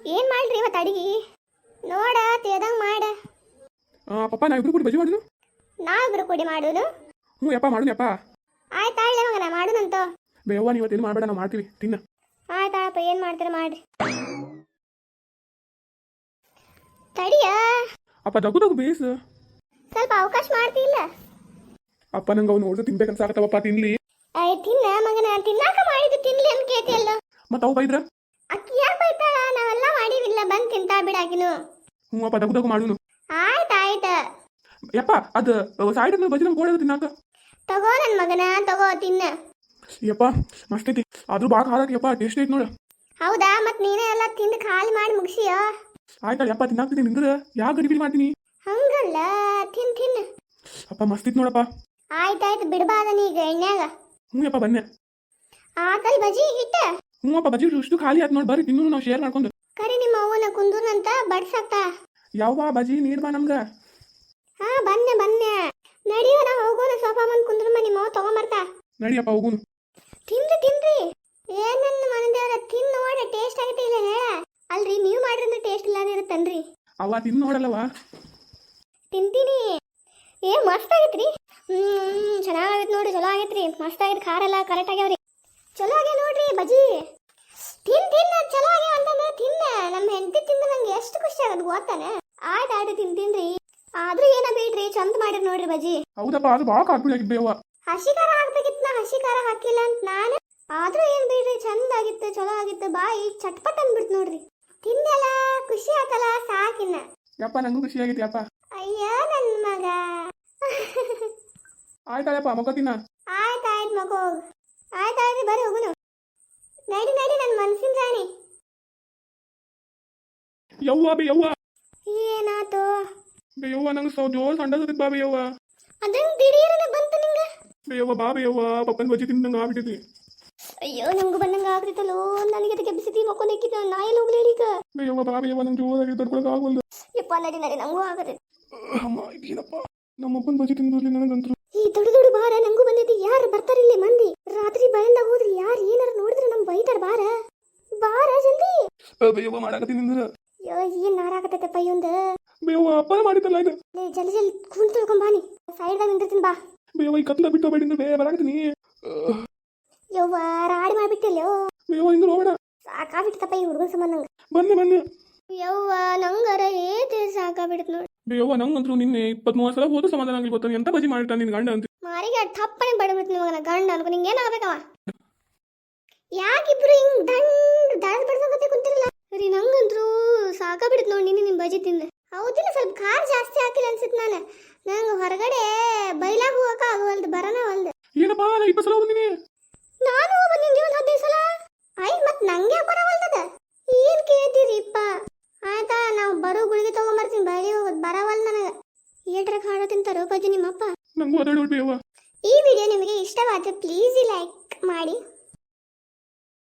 ಏನ್ ಮಾಡ್ರಿ ಇವತ್ತು ಅಡಿಗೆ? ನೋಡ ತೇದಂಗ್ ಮಾಡ. ಆ, ಪಪ್ಪ ನಾ ಇಬ್ರು ಕೂಡಿ ಬಜಿ ಮಾಡುದು? ಇಬ್ರು ಕೂಡಿ ಮಾಡುದು? ಹ್ಞೂ ಯಪ್ಪ ಮಾಡು ಯಪ್ಪ. ಆಯ್ತಾಳ್ಳೆ ಮಗನ ಮಾಡುನಂತ. ಬೇವ ನೀವು ಏನು ಮಾಡಬೇಡ ನಾವು ಮಾಡ್ತೀವಿ ತಿನ್ನ. ಆಯ್ತಾಳಪ್ಪ ಏನ್ ಮಾಡ್ತೀರ ಮಾಡ್ರಿ. ತಡಿಯ. ಅಪ್ಪ ದಗು ದಗು ಬೇಸ್. ಸ್ವಲ್ಪ ಅವಕಾಶ ಮಾಡ್ತಿಲ್ಲ ಅಪ್ಪ ನಂಗೆ ಅವ್ನು ನೋಡಿದ್ರೆ ತಿನ್ಬೇಕಂತ ಸಾಕತ್ತವಪ್ಪ ತಿನ್ಲಿ. ಅಯ್ಯ ತಿನ್ನ ಮಗನ ತಿನ್ನಾಕ ಮಾಡಿದ್ದು ತಿನ್ಲಿ ಅಂತ ಕೇಳ್ತಿಯಲ್ಲ ಮತ್ತೆ ಅವು ಬೈದ್ರ? ಅಕ್ಕಿ ಬಿಡಾಕಿನು. ಹ್ಞೂ ಅಪ್ಪ ದಗು ದಗು ಮಾಡುನು ಆಯ್ತು ಆಯ್ತ. ಯಪ್ಪ ಅದು ಸಾಯ್ಡ್ ಬಜಿ ನಮ್ಗೆ ಕೋಳಿ ತಿನ್ನಾಕ. ತಗೋ ನನ್ನ ಮಗನ ತಗೋ ತಿನ್ನ. ಯಪ್ಪ ಮಸ್ತ್ ಐತಿ ಆದ್ರೂ ಭಾಳ ಖಾರ ಯಪ್ಪ ಟೇಸ್ಟ್ ಐತಿ ನೋಡು. ಹೌದಾ ಮತ್ ನೀನೇ ಎಲ್ಲ ತಿಂದು ಖಾಲಿ ಮಾಡಿ ಮುಗಿಸಿಯೋ? ಆಯ್ತಾ ಯಪ್ಪ ತಿನ್ನಾಕ್ತೀನಿ ನಿಂದ್ರೆ. ಯಾವ ಗಡಿಬಿಡಿ ಮಾಡ್ತೀನಿ? ಹಂಗಲ್ಲ ತಿನ್ ತಿನ್. ಅಪ್ಪ ಮಸ್ತ್ ಐತಿ ನೋಡಪ್ಪ. ಆಯ್ತಾಯ್ತು ಬಿಡಬಾದ ನೀಗ ಎಣ್ಣೆಗ ಹ್ಞೂ ಯಪ್ಪ ಬನ್ನೆ. ಆಕಲ್ ಬಜಿ ಹಿಟ್ಟ? ಹ್ಞೂ ಅಪ್ಪ ಬಜಿ ಇಷ್ಟು ಖಾಲಿ ಆಯ್ತು ನೋಡಿ. ಬರ್ರಿ ತಿನ್ನು ನಾವು ಶೇರ್ ಮಾಡ್ಕೊಂಡು. ಕರಿ ನಿಮ್ಮ ಅವ್ವನ ಕುಂದೂರ್ನಂತ ಬಡ್ಸಾಕ್ತ? ಯಾವ ಬಜಿ ನೀರ್ ಬಾ ನಮ್ಗೆ? ಹಾ ಬನ್ನೆ ಬನ್ನೆ. ನಡಿಯೋ ನಾ ಹೋಗೋಣ ಸೋಫಾ ಮುಂದ್ ಕುಂದ್ರಮ್ಮ ನಿಮ್ಮ ಅವ್ವ ತಗೊಂಬರ್ತ. ನಡಿಯಪ್ಪ ಹೋಗುನು. ತಿನ್ರಿ ತಿನ್ರಿ. ಏನನ್ನ ಮನದೇವ್ರ ತಿನ್ ನೋಡಿ ಟೇಸ್ಟ್ ಆಗತ್ತೆ ಇಲ್ಲ ಹೇಳ. ಅಲ್ರಿ ನೀವು ಮಾಡಿದ್ರೆ ಟೇಸ್ಟ್ ಇಲ್ಲದೆ ಇರುತ್ತನ್ರಿ. ಅವ ತಿನ್ ನೋಡಲ್ಲವ ತಿಂತೀನಿ. ಏ ಮಸ್ತ್ ಆಗೈತ್ರಿ. ಹ್ಮ್ ಚೆನ್ನಾಗೈತ್ ನೋಡ್ರಿ ಚಲೋ ಆಗೈತ್ರಿ. ಮಸ್ತ್ ಆಗೈತ್ ಖಾರ ಎಲ್ಲ ಕರೆಕ್ಟ್ ಆಗ್ಯಾವ್ರಿ. ಚಲೋ ಆಗ್ಯಾವ ನೋಡ್ರಿ ಬಜಿ. ತಿನ್ ತಿನ್ನ ಚಲೋ ಆಗ್ಯಾವ ಅಂತಂದ್ರೆ ತಿನ್ನ. ನಮ್ಮ ಹೆಂಡತಿ ತಿಂದ ನಂಗೆ ಎಷ್ಟು ಖುಷಿ ಆಗದ್ ಗೊತ್ತಾನೆ? ಆಯ್ತು ಆಯ್ತು ತಿನ್ ತಿನ್ರಿ. ಆದ್ರೂ ಏನ ಬೇಡ್ರಿ ಚಂದ ಮಾಡಿರಿ ನೋಡ್ರಿ ಬಜಿ ಹೌದಪ್ಪ ಅದು ಭಾಳ ಕಾಪಿ ಆಗಿದ್ದೇವ ಹಸಿಕಾರ ಹಸಿ ಖಾರ ಹಾಕ್ಬೇಕಿತ್ತು ನಾ ಹಸಿ ಖಾರ ಹಾಕಿಲ್ಲ ಅಂತ ನಾನು. ಆದ್ರೂ ಏನ್ ಬಿಡ್ರಿ ಚಂದ ಆಗಿತ್ತು ಚಲೋ ಆಗಿತ್ತು ಬಾಯಿ ಚಟ್ಪಟ್ ಅಂದ್ಬಿಡ್ತು ನೋಡ್ರಿ. ತಿಂದಲ್ಲ ಖುಷಿ ಆತಲ್ಲ ಸಾಕಿನ್ನ ಯಪ್ಪ ನಂಗೂ ಖುಷಿ ಆಗೈತಿ ಯಪ್ಪ. ಅಯ್ಯ ನನ್ ಮಗ. ಆಯ್ತಾಯಪ್ಪ ಮಗ ತಿನ್ನ. ಆಯ್ತಾಯ್ತು ಮಗು ಆಯ್ತಾಯ್ತು ಬರ್ರಿ ಹೋಗುನು. ಯವ್ವ ಬೇ ಯವ್ವ. ಏನಾತು ಬೇ ಯವ್ವ ನಂಗೆ ಸೌ ಜೋರ್ ಸಂಡದ ಬಾ ಬೇ ಯವ್ವ. ಅದಂಗ್ ದಿಢೀರನೆ ಬಂತು ನಿಂಗ? ಬೇ ಯವ್ವ ಬಾ ಬೇ ಯವ್ವ ಪಪ್ಪನ ಬಜ್ಜಿ ತಿಂದಂಗ ಆಗ್ಬಿಟ್ಟಿದ್ವಿ. ಅಯ್ಯೋ ನಂಗೂ ಬಂದಂಗ ಆಗ್ತಿತ್ತಲ್ಲೋ? ನನಗೆ ಅದಕ್ಕೆ ಬಿಸಿತಿ ಮಕ್ಕೊಂಡು ಇಕ್ಕಿದ್ದ ನಾ ಎಲ್ಲಿ ಹೋಗ್ಲಿ ಈಗ ಬೇ ಯವ್ವ ಬಾ ಬೇ ಯವ್ವ ನಂಗೆ ಜೋರಾಗಿ ತಡ್ಕೊಳಕ್ ಆಗವಲ್ದು. ಯಪ್ಪ ನಡಿ ನಡಿ ನಂಗೂ ಆಗತ್ತೆ ಅಮ್ಮ ಇದೇನಪ್ಪ? ನಮ್ಮಪ್ಪನ ಬಜ್ಜಿ ತಿಂದ್ರಲ್ಲಿ ನನಗಂತರು. ಈ ದೊಡ್ಡ ದೊಡ್ಡ ಬಾರ ನಂಗೂ ಬಂದೈತಿ. ಯಾರು ಬರ್ತಾರ ಇಲ್ಲಿ ಮಂದಿ? ರಾತ್ರಿ ಭಯಂದ ಹೋದ್ರಿ ಯಾರು ಏನಾರ ನೋಡಿದ್ರೆ ನಮ್ ಬೈತಾರ ಬಾರ ಬಾರ ಜಲ್ದಿ? ಬೇ ಯವ್ವ ಮಾಡಾಕತ್ತೀನಿ ನಿಂದ್ರ ಏನ್ ನಾರಾಗತ್ತಪ್ಪ ಇವಂದ? ಬೇವ ಅಪ್ಪ ಮಾಡಿದ್ದಲ್ಲ ಇದು. ಲೇ ಜಲ್ದಿ ಜಲ್ದಿ ಕುಂತ್ ತಿಳ್ಕೊಂಡ್ ನೀ. ಸೈಡ್ದಾಗ ನಿಂದಿರ್ತೀನಿ ಬಾ. ಬೇವ ಈ ಕತ್ಲ ಬಿಟ್ಟು ಬೇಡಿ ಬೇ ಬರಾಕತ್ತೀನಿ. ಯವ್ವ ರಾಡಿ ಮಾಡ್ಬಿಟ್ಟಿಲ್ಲೋ ಬೇವ ಯವ್ವ ಹೋಗೋಣ ಸಾಕಾಗ್ಬಿಟ್ಟಪ್ಪ ಈ ಹುಡುಗನ ಸಂಬಂಧ ನಂಗೆ ಬನ್ನಿ ಬನ್ನಿ. ಯವ್ವ ನಂಗರ ಏತೆ ಸಾಕಾಗ್ಬಿಡ್ತು ನೋಡಿ. ಬೇವ ನಂಗಂತರು ನಿನ್ನೆ ಇಪ್ಪತ್ತ್ ಮೂವತ್ತು ಸಲ ಹೋದ ಸಮಾಧಾನ ಆಗಲಿ ಗೊತ್ತಾನೆ ಎಂತ ಬಜಿ ಮಾಡಿಟ್ಟ ನಿನ್ ಗಂಡ ಅಂತ ಮಾರಿಗೆ ಥಪ್ಪನೆ ಬಡಬಿಡ್ತು ನಿಮಗನ ಗಂಡ ಅನ್ಕೊ ನಿಂಗೆ ಏನಾಗಬೇಕವ ಯಾಕಿಬ್ರು ಹಿಂಗ್ ದಂಡ್ ದಾಸ್ ಬಡ್ಸೋಕತ್ತೆ ಕುಂತಿರಲ್ಲ ಸರಿ ನಂಗಂತ್ರು ಸಾಕಾಗ್ಬಿಡುತ್ತೆ ನೋಡಿ ನಿನ್ನೆ ನಿಮ್ಮ ಬಜಿ ತಿಂದ ಹೌದಿಲ್ಲ ಸ್ವಲ್ಪ ಖಾರ ಜಾಸ್ತಿ ಹಾಕಿಲ್ಲ ಅನ್ಸುತ್ತೆ ನಾನು. ನಂಗೆ ಹೊರಗಡೆ ಬೈಲಾಗ ಹೋಗಕ ಆಗವಲ್ದು ಬರನ ಒಲ್ದು ಏನಪ್ಪ ನಾ ಇಪ್ಪತ್ತು ಸಲ ಬಂದಿನಿ ನಾನು? ಬಂದಿನಿ ಒಂದು ಹದಿನೈದು ಸಲ? ಐ ಮತ್ ನಂಗೆ ಬರವಲ್ದದ ಏನು ಕೇಳ್ತೀರಿಪ್ಪ? ಆಯ್ತಾ ನಾವು ಬರೋ ಗುಳಿಗೆ ತಗೊಂಬರ್ತೀನಿ ಬೈಲಿ ಹೋಗೋದು ಬರವಲ್ ನನಗೆ. ಏಟ್ರ ಖಾರ ತಿಂತಾರೋ ಬಜ್ಜಿ ನಿಮ್ಮಪ್ಪ? ನಂಗೂ ಈ ವಿಡಿಯೋ ನಿಮಗೆ ಇಷ್ಟವಾದರೆ ಪ್ಲೀಸ್ ಲೈಕ್ ಮಾಡಿ.